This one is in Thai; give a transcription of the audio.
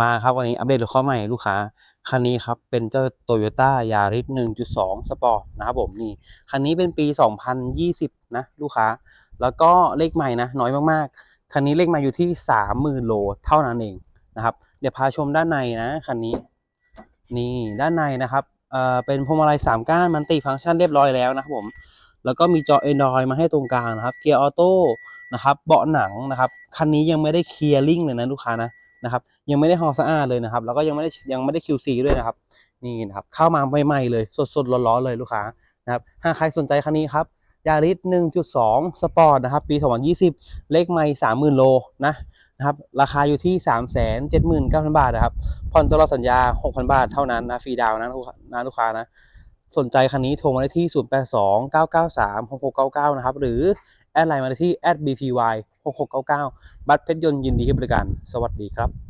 มาครับวันนี้อัปเดตรถข้อใหม่ลูกค้าคันนี้ครับเป็นเจ้า Toyota Yaris 1.2 Sport นะครับผมนี่คันนี้เป็นปี 2020 นะลูกค้า แล้วก็เลขใหม่นะน้อยมากๆ คันนี้เลขใหม่อยู่ที่ 30,000 โลเท่านั้นเองนะครับ เดี๋ยวพาชมด้านในนะคันนี้ นี่ด้านในนะครับเอ่อเป็นพวงมาลัย 3 ก้านมันติฟังก์ชันเรียบร้อยแล้วนะครับผม แล้วก็มีจอ Android มาให้ตรงกลางนะครับเกียร์ออโต้นะครับเบาะหนังนะครับคันนี้ยังไม่ได้เคลียร์ลิงเลยนะลูกค้านะ นะครับ ยังไม่ได้ฮอสะอาดเลยนะครับ แล้วก็ยังไม่ได้ยังไม่ได้ QC ด้วยนะครับ นี่นะครับเข้ามาใหม่ๆเลยสดๆร้อนๆเลยลูกค้านะครับถ้าใครสนใจคันนี้ครับยาริส1.2 สปอร์ตนะครับ ปี 2020 เลขไม่30,000 โลนะนะครับ ราคาอยู่ที่ 379,000 บาทนะครับ ผ่อนตลอดสัญญา 6,000 บาทเท่านั้นนะฟรีดาวน์นะลูกค้านะลูกค้านะ สนใจคันนี้โทรมาได้ที่ 082 993 6699 นะครับ หรือ แอดไลน์มาได้ที่ @bpy 6699 บัตรเพชรยนต์ยินดีให้บริการ สวัสดีครับ